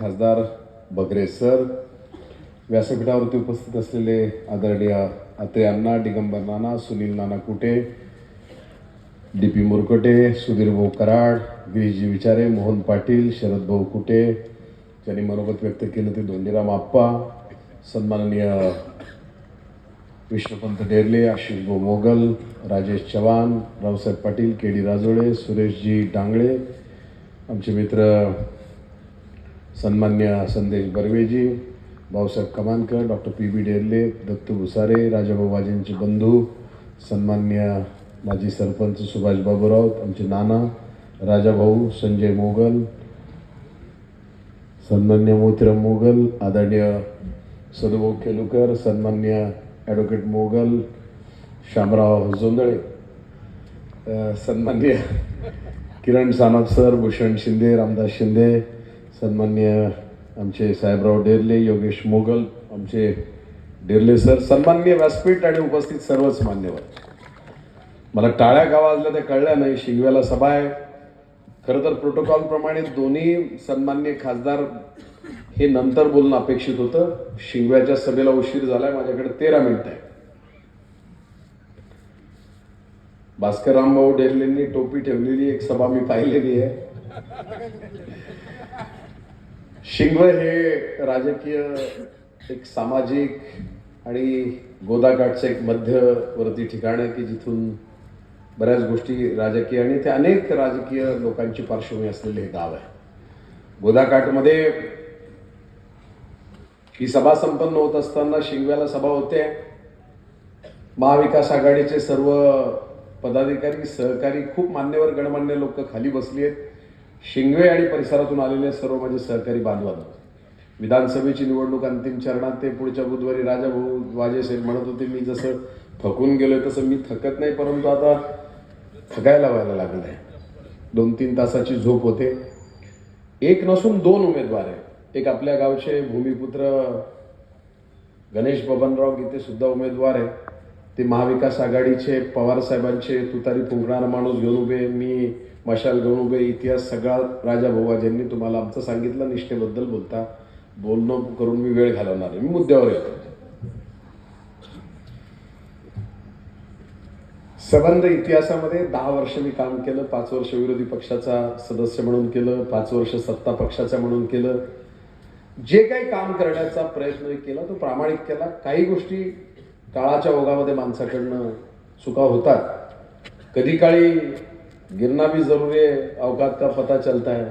खासदार बगरे सर व्यासपीठावरती उपस्थित असलेले आदरणीय अत्रे अण्णा दिगंबर नाना सुनील नाना कुटे डी पी मुरकटे सुधीर भाऊ कराड गिरीशजी विचारे मोहन पाटील शरद भाऊ कुटे ज्यांनी मनोगत व्यक्त केलं ते धोंडीराम आप्पा सन्माननीय विष्णुपंत डेरले आशिष गो मोगल राजेश चव्हाण रावसाहेब पाटील के डी राजोळे सुरेशजी डांगळे आमचे मित्र सन्मान्य Sandesh Barveji Bhausaheb Kamankar doctor P B Derle Dattu Bhusare Rajabhau वाजेंचे बंधू सन्मान्य माजी सरपंच सुभाष बाबूराव आमचे नाना राजाभाऊ संजय मोगल सन्मान्य मोतीराम मोगल आदरणीय सदुभाऊ खेलुकर सन्मान्य ॲडव्होकेट मोगल शामराव जोंदळे सन्मान्य किरण सानप सर भूषण शिंदे रामदास शिंदे सन्मान्य आमचे साहेबराव डेरले योगेश मोगल आमचे डेरले सर सन्मान्य व्यासपीठ आणि उपस्थित सर्वच मान्यवर. मला टाळ्या गावाजल्या त्या कळल्या नाही शिंगव्याला सभा आहे. खरं तर प्रोटोकॉलप्रमाणे दोन्ही सन्मान्य खासदार हे नंतर बोलणं अपेक्षित होतं. शिंगव्याच्या सभेला उशीर झालाय माझ्याकडे तेरा मिनिट आहे भास्कर रामभाऊ डेरलेंनी टोपी ठेवलेली एक सभा मी पाहिलेली आहे. शिंग हे राजकीय एक सामाजिक आणि गोदाकाठचं एक मध्यवर्ती ठिकाण आहे की जिथून बऱ्याच गोष्टी राजकीय आणि ते अनेक राजकीय लोकांची पार्श्वभूमी असलेले हे गाव आहे. गोदाकाठमध्ये ही सभा संपन्न होत असताना शिंगव्याला सभा होते. महाविकास आघाडीचे सर्व पदाधिकारी सहकारी खूप मान्यवर गणमान्य लोक खाली बसली आहेत. शिंगवे आणि परिसरातून आलेले सर्व माझे सहकारी बांधवांना विधानसभेची निवडणूक अंतिम चरणात ते पुढच्या बुधवारी राजाभाऊ वाजे साहेब म्हणत होते मी जसं थकून गेलोय तसं मी थकत नाही परंतु आता थकायला व्हायला लागलं आहे. दोन तीन तासाची झोप होते. एक नसून दोन उमेदवार आहे एक आपल्या गावचे भूमिपुत्र गणेश बबनराव गीते सुद्धा उमेदवार आहे ते महाविकास आघाडीचे पवार साहेबांचे तुतारी फुंकणारा माणूस घेऊन उभे मी मशाल घेऊन इतिहास सगळा राजा भाऊबाजींनी तुम्हाला आमचं सांगितलं निष्ठेबद्दल बोलता. बोलणं करून मी वेळ घालवणार आहे. मी मुद्द्यावर येतो. सबंध इतिहासामध्ये दहा वर्ष मी काम केलं पाच वर्ष विरोधी पक्षाचा सदस्य म्हणून केलं पाच वर्ष सत्ता पक्षाचा म्हणून केलं. जे काही काम करण्याचा प्रयत्न केला तो प्रामाणिक केला. काही गोष्टी काळाच्या ओघामध्ये माणसाकडनं चुका होतात. कधी काळी गिरना भी जरुरी आहे अवकात का पता चलता है।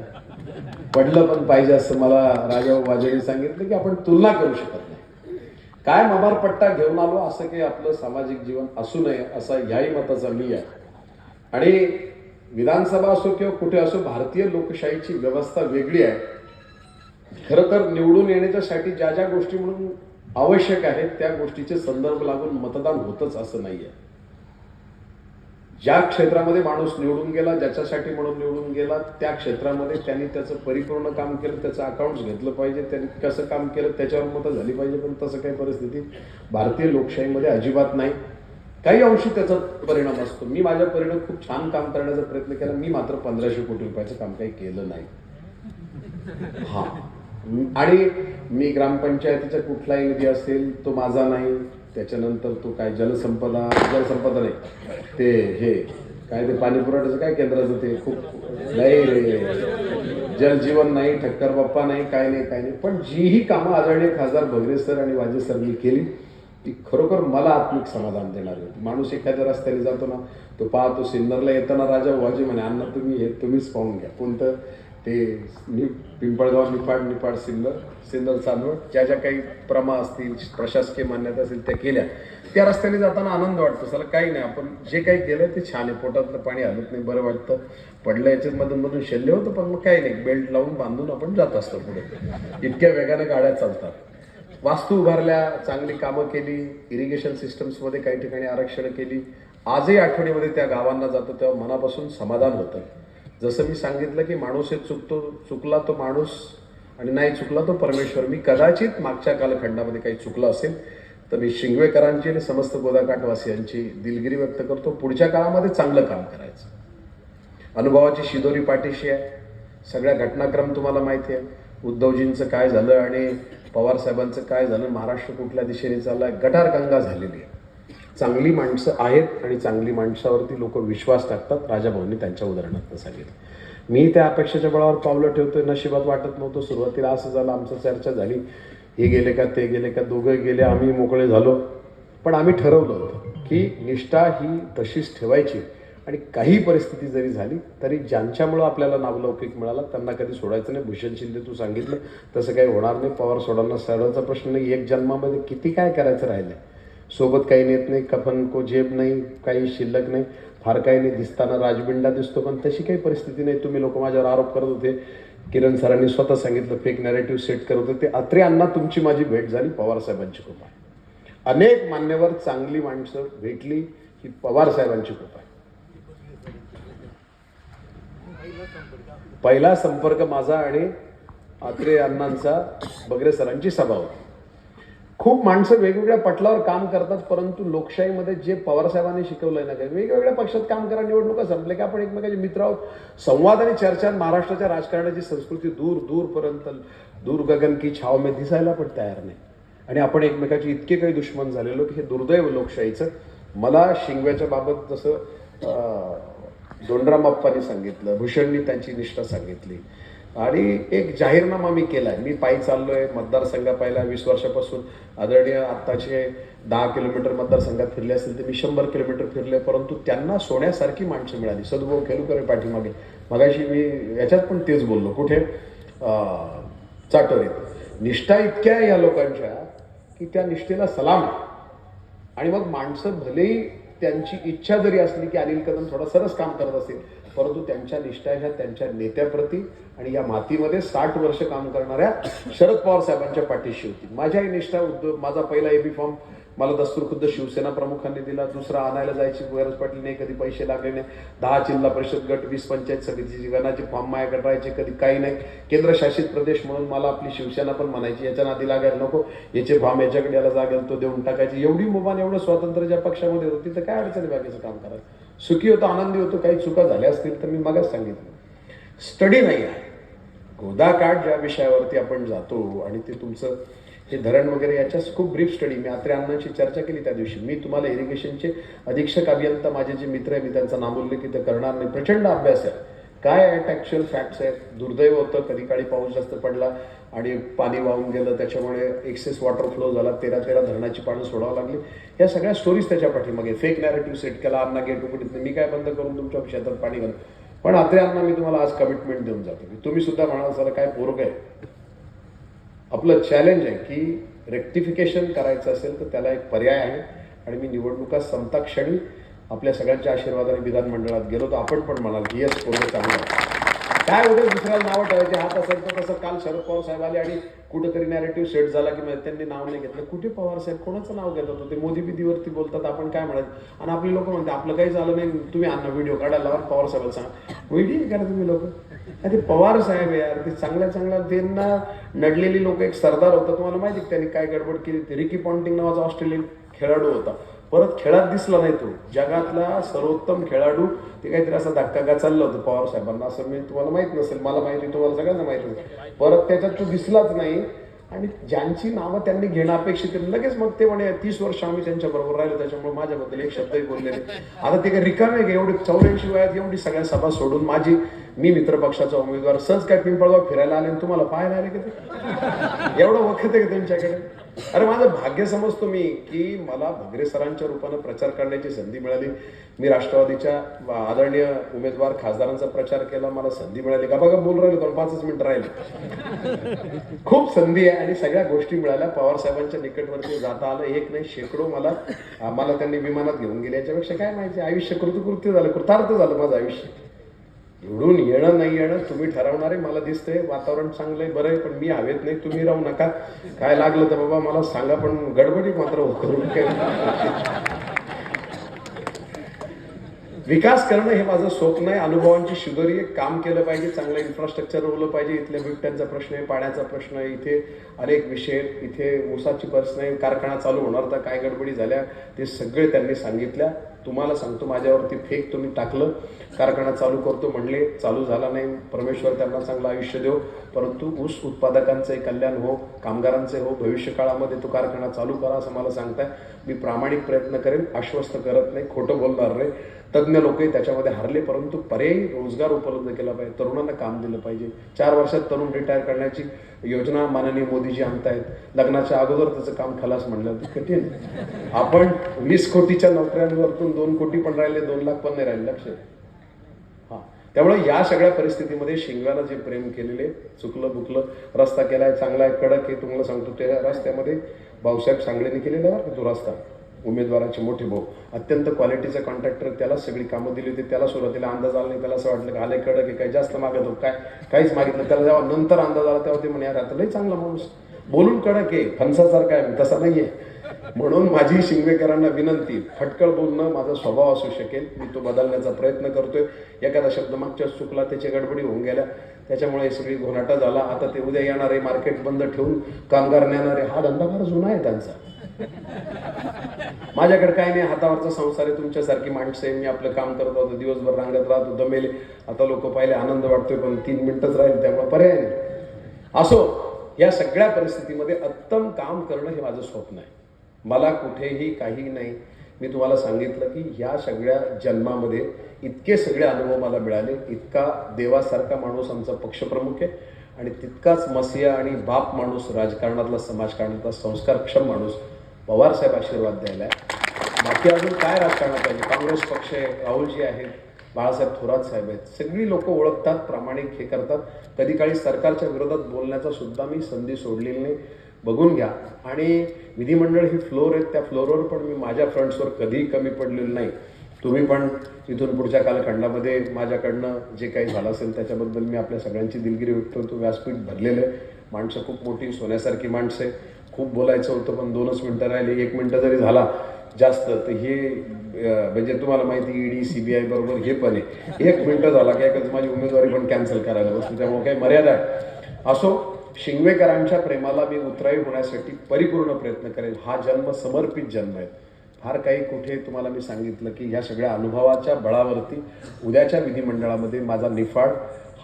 पडलं पण पाहिजे असं मला राजा वाजेने सांगितलं की आपण तुलना करू शकत नाही. काय मबार पट्टा घेऊन आलो असं काही आपलं सामाजिक जीवन असू नये असा ह्याही मताचा मी आहे. आणि विधानसभा असो किंवा कुठे असो भारतीय लोकशाहीची व्यवस्था वेगळी आहे. खरं तर निवडून येण्याच्यासाठी ज्या ज्या गोष्टी म्हणून आवश्यक आहेत त्या गोष्टीचे संदर्भ लागून मतदान होतच असं नाही आहे ज्या क्षेत्रामध्ये माणूस निवडून गेला ज्याच्यासाठी म्हणून निवडून गेला त्या क्षेत्रामध्ये त्यांनी त्याचं परिपूर्ण काम केलं त्याचं अकाउंट घेतलं पाहिजे त्यांनी कसं काम केलं त्याच्यावर मतं झाली पाहिजे पण तसं काही परिस्थिती भारतीय लोकशाहीमध्ये अजिबात नाही. काही अंशी त्याचा परिणाम असतो. मी माझ्या परिणाम खूप छान काम करण्याचा प्रयत्न केला. मी मात्र पंधराशे कोटी रुपयाचं काम काही केलं नाही. हा. आणि मी ग्रामपंचायतीचा कुठलाही निधी असेल तो माझा नाही. त्याच्यानंतर तो काय जलसंपदा जलसंपदा नाही ते हे काय ते पाणी पुरवठ्याचं काय केंद्राचं ते खूप नाही रे. जलजीवन नाही ठक्कर बाप्पा नाही काय नाही काय नाही. पण जी ही कामं आदरणीय खासदार भगरे सर आणि वाजे सरनी केली ती खरोखर मला आत्मिक समाधान देणार होती माणूस एखाद्या रस्त्याने जातो ना तो पाहतो सिन्नरला येताना राजा वाजे म्हणे अण्णा तुम्ही हे तुम्हीच पाहून घ्या. कोणतं? ते नि पिंपळगाव निफाड निफाड सिन्नर सिन्नर चांदवड ज्या ज्या काही प्रमा असतील प्रशासकीय मान्यता असेल त्या केल्या. त्या रस्त्याने जाताना आनंद वाटतो. सर काही नाही. आपण जे काही केलं ते छान आहे. पोटातलं पाणी हलत नाही. बरं वाटतं. पडलं याच्यात मधून मधून शल्य होतं पण मग काही नाही. बेल्ट लावून बांधून आपण जात असतो पुढे. इतक्या वेगाने गाड्या चालतात. वास्तू उभारल्या चांगली कामं केली इरिगेशन सिस्टम्समध्ये काही ठिकाणी आरक्षणं केली. आजही आठवणीमध्ये त्या गावांना जातो तेव्हा मनापासून समाधान होतं. जसं मी सांगितलं की माणूस हे चुकतो चुकला तो माणूस आणि नाही चुकला तो परमेश्वर. मी कदाचित मागच्या कालखंडामध्ये काही चुकलं असेल तर मी शिंगवेकरांची आणि समस्त गोदाकाठवासियांची दिलगिरी व्यक्त करतो. पुढच्या काळामध्ये चांगलं काम करायचं. अनुभवाची शिदोरी पाठीशी आहे. सगळ्या घटनाक्रम तुम्हाला माहिती आहे. उद्धवजींचं काय झालं आणि पवार साहेबांचं काय झालं महाराष्ट्र कुठल्या दिशेने चाललाय? गटारगंगा झालेली आहे. चांगली माणसं आहेत आणि चांगली माणसावरती लोक विश्वास टाकतात. राजाभाऊंनी त्यांच्या उदाहरणात सांगितलं. मी त्या अपेक्षेच्या बळावर पावलं ठेवतोय नशिबात वाटत नव्हतं. सुरुवातीला असं झालं आमचं चर्चा झाली. हे गेले का ते गेले का दोघं गेले आम्ही मोकळे झालो. पण आम्ही ठरवलं होतं की निष्ठा ही तशीच ठेवायची आणि काही परिस्थिती जरी झाली तरी ज्यांच्यामुळं आपल्याला नावलौकिक मिळाला त्यांना कधी सोडायचं नाही. भूषण शिंदे तू सांगितलं तसं काही होणार नाही. पवार सोडांना सरळचा प्रश्न नाही. एक जन्मामध्ये किती काय करायचं राहिलंय? सोबत काही नेत नाही कफन को झेप नाही काही शिल्लक नाही. फार काही नाही दिसताना राजबिंडा दिसतो पण तशी काही परिस्थिती नाही. तुम्ही लोक माझ्यावर आरोप करत होते. किरण सरांनी स्वतः सांगितलं फेक नॅरेटिव्ह सेट करत होते. ते अत्रे अण्णा तुमची माझी भेट झाली पवार साहेबांची कृपा. आहे अनेक मान्यवर चांगली माणसं भेटली ही पवार साहेबांची कृपा. आहे पहिला संपर्क माझा आणि अत्रे अण्णांचा बगरे सरांची सभा होती. खूप माणसं वेगवेगळ्या पटलावर काम करतात परंतु लोकशाहीमध्ये जे पवारसाहेबांनी शिकवलं आहे ना काही वेगवेगळ्या पक्षात काम करा निवडणुका संपल्या की आपण एकमेकाचे मित्र आहोत. संवाद आणि चर्चा महाराष्ट्राच्या राजकारणाची संस्कृती दूर दूरपर्यंत दूर गगन की छाव में दिसायला पण तयार नाही. आणि आपण एकमेकाचे इतके काही दुश्मन झालेलो की हे दुर्दैव लोकशाहीचं. मला शिंगव्याच्या बाबत जसं अं, बाप्पांनी सांगितलं भूषणनी त्यांची निष्ठा सांगितली आणि एक जाहीरनामा मी केलाय. मी पायी चाललोय मतदारसंघ पाहिला वीस वर्षापासून. आदरणीय आत्ताचे दहा किलोमीटर मतदारसंघात फिरले असतील तर मी शंभर किलोमीटर फिरले परंतु त्यांना सोन्यासारखी माणसं मिळाली. सदभाऊ खेलुकर आहे पाठीमागे. मगाशी मी याच्यात पण तेच बोललो. कुठे? अं, चाटोरीत निष्ठा इतक्या आहे या लोकांच्या की त्या निष्ठेला सलाम आणि मग माणसं भलेही त्यांची इच्छा जरी असली की अनिल कदम थोडा सरस काम करत असतील परंतु त्यांच्या निष्ठा ह्या त्यांच्या नेत्याप्रती आणि या मातीमध्ये साठ वर्ष काम करणाऱ्या शरद पवार साहेबांच्या पाठीशी होती. माझ्याही निष्ठा उद्योग माझा पहिला एबी फॉर्म मला दस्तूर खुद्द शिवसेना प्रमुखांनी दिला. दुसरा आणायला जायची गरज पडली नाही कधी पैसे लागले नाही. दहा जिल्हा परिषद गट वीस पंचायत समितीची गणाचे फॉर्म माझ्याकडे राहायचे कधी काही नाही. केंद्रशासित प्रदेश म्हणून मला आपली शिवसेना पण म्हणायची याच्या नादी लागायला नको. याचे फॉर्म याच्याकडे याला जागेल तो देऊन टाकायची. एवढी मुमान एवढं स्वातंत्र्य ज्या पक्षामध्ये होतं तिथं काय अडचणी बाकीचं काम करायचं? सुखी होतो आनंदी होतो काही चुका झाल्या असतील तर मी मगच सांगितलं. स्टडी नाही आहे. गोदाकाठ ज्या विषयावरती आपण जातो आणि ते तुमचं हे धरण वगैरे याच्याच खूप ब्रीफ स्टडी मी आत्रे अण्णांशी चर्चा केली त्या दिवशी. मी तुम्हाला इरिगेशनचे अधीक्षक अभियंता माझे जे मित्र आहे मी त्यांचा नामोल्लेख इथं करणार नाही. प्रचंड अभ्यास आहे. काय आहेत ॲक्च्युअल फॅक्ट्स आहेत? दुर्दैव होतं. कधी काळी पाऊस जास्त पडला आणि पाणी वाहून गेलं. त्याच्यामुळे एक्सेस वॉटर फ्लो झाला. तेरा तेरा धरणाची पाणी सोडावं लागली. या सगळ्या स्टोरीज त्याच्या पाठीमागे. फेक नॅरेटिव्ह सेट केला. अण्णा गेट उघडीत मी काय बंद करून तुमच्या शेतात पाणी घाल? पण आत्रे अण्णा मी तुम्हाला आज कमिटमेंट देऊन जातो. तुम्ही सुद्धा म्हणाल सर काय पोरग आहे. आपलं चॅलेंज आहे की रेक्टिफिकेशन करायचं असेल तर त्याला एक पर्याय आहे. आणि मी निवडणुका संपता क्षणी आपल्या सगळ्यांच्या आशीर्वादाने विधानमंडळात गेलो तर आपण पण म्हणाल की येस पूर्ण चांगलं काय उद्या दुसऱ्याला नावं ठेवायचे? हात असेल तर तसं काल शरद पवार साहेब आले आणि कुठेतरी नॅरेटिव्ह सेट झाला की मग त्यांनी नाव नाही घेतलं. कुठे पवार साहेब? कोणाचं नाव घेतात होते? मोदी बिदीवरती बोलतात आपण काय म्हणायचं? आणि आपली लोक म्हणते आपलं काही झालं नाही तुम्ही आणा व्हिडिओ काढायला लावा पवार साहेबाला सांगा. व्हिडिओ करा तुम्ही लोक. आणि पवार साहेब यार ते चांगल्या चांगल्या त्यांना नडलेली लोक एक सरदार होता तुम्हाला माहिती त्यांनी काय गडबड केली रिकी पॉन्टिंग नावाचा ऑस्ट्रेलियन खेळाडू होता. परत खेळात दिसला नाही तो. जगातला सर्वोत्तम खेळाडू ते काहीतरी असा धक्का का चाललं होतं पवार साहेबांना. असं मी तुम्हाला माहीत नसेल मला माहिती तुम्हाला सगळ्यांना माहिती नसेल. परत त्याच्यात तो दिसलाच नाही. आणि ज्यांची नावं त्यांनी घेणं अपेक्षित लगेच मग ते म्हणे तीस वर्ष आम्ही त्यांच्या बरोबर राहिलो त्याच्यामुळे माझ्याबद्दल एक शब्दही बोलले नाही. आता ते काही रिकामे का? एवढी चौऱ्याऐंशी वयात एवढी सगळ्या सभा सोडून माझी मी मित्रपक्षाचा उमेदवार सहज काय पिंपळगाव फिरायला आले आणि तुम्हाला पाहायला आले का ते? एवढं वखत आहे का त्यांच्याकडे? अरे माझं भाग्य समजतो मी की मला भगरे सरांच्या रूपानं प्रचार करण्याची संधी मिळाली. मी राष्ट्रवादीच्या आदरणीय उमेदवार खासदारांचा प्रचार केला मला संधी मिळाली. का बघा बोल राहिले दोन पाचच मिनिट राहिले. खूप संधी आहे आणि सगळ्या गोष्टी मिळाल्या. पवार साहेबांच्या निकटवरती जाता आलं एक नाही शेकडो मला मला त्यांनी विमानात घेऊन गेले. याच्यापेक्षा काय माहिती आयुष्य कृतकृत्य झालं कृतार्थ झालं माझं आयुष्य. निवडून येणं नाही येणं तुम्ही ठरवणारे मला दिसतंय वातावरण चांगलंय बरं आहे पण मी हवेत नाही तुम्ही राहू नका. काय लागलं तर बाबा मला सांगा पण गडबडी मात्र करून विकास करणं हे माझं स्वप्न आहे. अनुभवांची शिदोरी आहे. काम केलं पाहिजे चांगलं इन्फ्रास्ट्रक्चर रोवलं पाहिजे. इथल्या बिबट्यांचा प्रश्न आहे पाण्याचा प्रश्न आहे इथे अनेक विषय इथे ऊसाची प्रश्न आहे कारखाना चालू होणार तर काय गडबडी झाल्या ते सगळे त्यांनी सांगितल्या. तुम्हाला सांगतो माझ्यावरती फेक तुम्ही टाकलं कारखाना चालू करतो म्हणले चालू झाला नाही. परमेश्वर त्यांना चांगलं आयुष्य देव. परंतु ऊस उत्पादकांचे कल्याण हो कामगारांचे हो भविष्य काळामध्ये तो कारखाना चालू करा असं मला सांगताय. मी प्रामाणिक प्रयत्न करेन आश्वस्त करत नाही खोटं बोलणार नाही. तज्ज्ञ लोकही त्याच्यामध्ये हरले परंतु पर्यायी रोजगार उपलब्ध केला पाहिजे तरुणांना काम दिलं पाहिजे. चार वर्षात तरुण रिटायर करण्याची योजना माननीय मोदीजी आणतायत. लग्नाच्या अगोदर त्याचं काम खलास म्हणलं. ते कठीण. आपण वीस कोटीच्या नोकऱ्यांवरतून दोन कोटी पण राहिले दोन लाख पण नाही राहिले लक्ष हा. त्यामुळे या सगळ्या परिस्थितीमध्ये शिंगाला जे प्रेम केलेले चुकलं बुकलं रस्ता केलाय चांगला आहे कडक आहे तुम्हाला सांगतो त्या रस्त्यामध्ये भाऊसाहेब सांगलेने केलेला आहे बरं तो रस्ता. उमेदवाराचे मोठे भाऊ. अत्यंत क्वालिटीचा कॉन्ट्रॅक्टर त्याला सगळी कामं दिली होती त्याला सुरुवातीला अंदाज आला नाही त्याला असं वाटलं की आले कडक आहे काही जास्त मागत हो काय काहीच मागितलं त्याला जेव्हा नंतर अंदाज आला तेव्हा ते म्हणे यार आता लई चांगला माणूस बोलून कडक आहे फणसासारखा आहे तसा नाहीये. म्हणून माझी शिंगवेकरांना विनंती फटकळ बोलणं माझा स्वभाव असू शकेल. मी तो बदलण्याचा प्रयत्न करतोय. एखादा शब्द मागच्या चुकला त्याची गडबडी होऊन गेल्या. त्याच्यामुळे सगळी घोनाटा झाला. आता ते उद्या येणारे मार्केट बंद ठेवून. कामगार नेणारे हा धंदा फार जुना आहे त्यांचा. माझ्याकडे काही नाही. हातावरचा संसार आहे. तुमच्यासारखी माणसं आहे. मी आपलं काम करत होतो दिवसभर रांगत राहतो. दमेले. आता लोक पाहिले आनंद वाटतोय पण तीन मिनिटच राहील त्यामुळे पर्याय नाही. असो या सगळ्या परिस्थितीमध्ये उत्तम काम करणं हे माझं स्वप्न आहे. मला कुठेही काही नाही. मी तुम्हाला सांगितलं की या सगळ्या जन्मामध्ये इतके सगळे अनुभव मला मिळाले. इतका देवासारखा माणूस आमचा पक्षप्रमुख आहे आणि तितकाच मसिया आणि बाप माणूस राजकारणातला समाजकारणातला संस्कारक्षम माणूस पवारसाहेब आशीर्वाद द्यायला. आहे. बाकी अजून काय राजकारणात पाहिजे काँग्रेस पक्ष आहे राहुलजी आहेत बाळासाहेब थोरात साहेब आहेत. सगळी लोक ओळखतात प्रामाणिक हे करतात. कधी काळी सरकारच्या विरोधात बोलण्याचा सुद्धा मी संधी सोडलेली नाही. बघून घ्या. आणि विधिमंडळ ही फ्लोर आहेत त्या फ्लोरवर पण मी माझ्या फ्रंट्सवर कधीही कमी पडलेलं नाही. तुम्ही पण इथून पुढच्या कालखंडामध्ये माझ्याकडनं जे काही झालं असेल त्याच्याबद्दल मी आपल्या सगळ्यांची दिलगिरी व्यक्त करतो. व्यासपीठ भरलेलं आहे. माणसं खूप मोठी सोन्यासारखी माणसं आहे. खूप बोलायचं होतं पण दोनच मिनटं राहिली. एक मिनटं जरी झाला जास्त तर हे म्हणजे तुम्हाला माहिती ईडी आय बरोबर हे पण आहे. एक मिनटं झाला की माझी उमेदवारी पण कॅन्सल करायला बसतो त्यामुळे काही मर्यादा आहे असो शिंगवेकरांच्या प्रेमाला मी उतराई होण्यासाठी परिपूर्ण प्रयत्न करेन हा जन्म समर्पित जन्म आहे. फार काही कुठे तुम्हाला मी सांगितलं की ह्या सगळ्या अनुभवाच्या बळावरती उद्याच्या विधिमंडळामध्ये माझा निफाड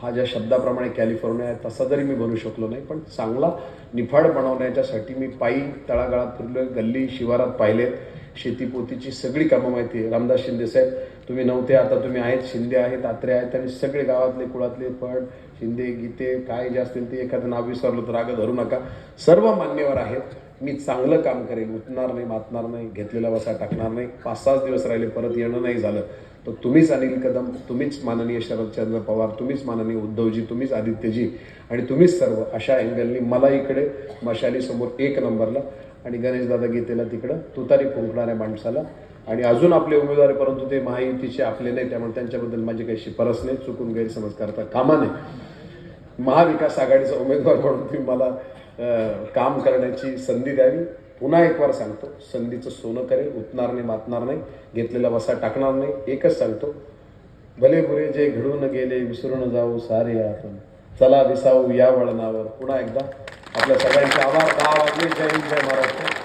हा ज्या शब्दाप्रमाणे कॅलिफोर्निया आहे तसा जरी मी बनू शकलो नाही पण चांगला निफाड बनवण्याच्यासाठी मी पायी तळागाळात फिरलो गल्ली शिवारात पाहिलेत. शेतीपोतीची सगळी कामं माहिती आहे. रामदास शिंदे साहेब तुम्ही नव्हते आता तुम्ही आहेत. शिंदे आहेत आत्रे आहेत आणि सगळे गावातले कुळातले फड शिंदे गीते काय जे असतील ते एखादं नाव विसरलं तर राग धरू नका. सर्व मान्यवर आहेत. मी चांगलं काम करेन. उठणार नाही मातणार नाही घेतलेला वसा टाकणार नाही. पाच सहाच दिवस राहिले परत येणं नाही झालं. तर तुम्हीच अनिल कदम तुम्हीच माननीय शरदचंद्र पवार तुम्हीच माननीय उद्धवजी तुम्हीच आदित्यजी आणि तुम्हीच सर्व अशा अँगलनी मला इकडे मशालीसमोर एक नंबरला आणि गणेशदादा गीतेला तिकडं तुतारी फुंकणाऱ्या माणसाला. आणि अजून आपले उमेदवार परंतु ते महायुतीचे आपले नाही त्यामुळे त्यांच्याबद्दल माझी काही शिफारस नाही चुकून गैरसमज करता कामा नये. महाविकास आघाडीचा उमेदवार म्हणून तुम्ही मला काम करण्याची संधी द्यावी. पुन्हा एक वार सांगतो संधीचं सोनं करेल उतणार नाही मातणार नाही घेतलेला वसा टाकणार नाही एकच सांगतो. भले बुरे जे घडून गेले विसरून जाऊ सारे आपण. चला दिसाऊ या वळणावर. पुन्हा एकदा आपल्या सगळ्यांचे आभार. दहा वाजले जय हिंद जय महाराष्ट्र.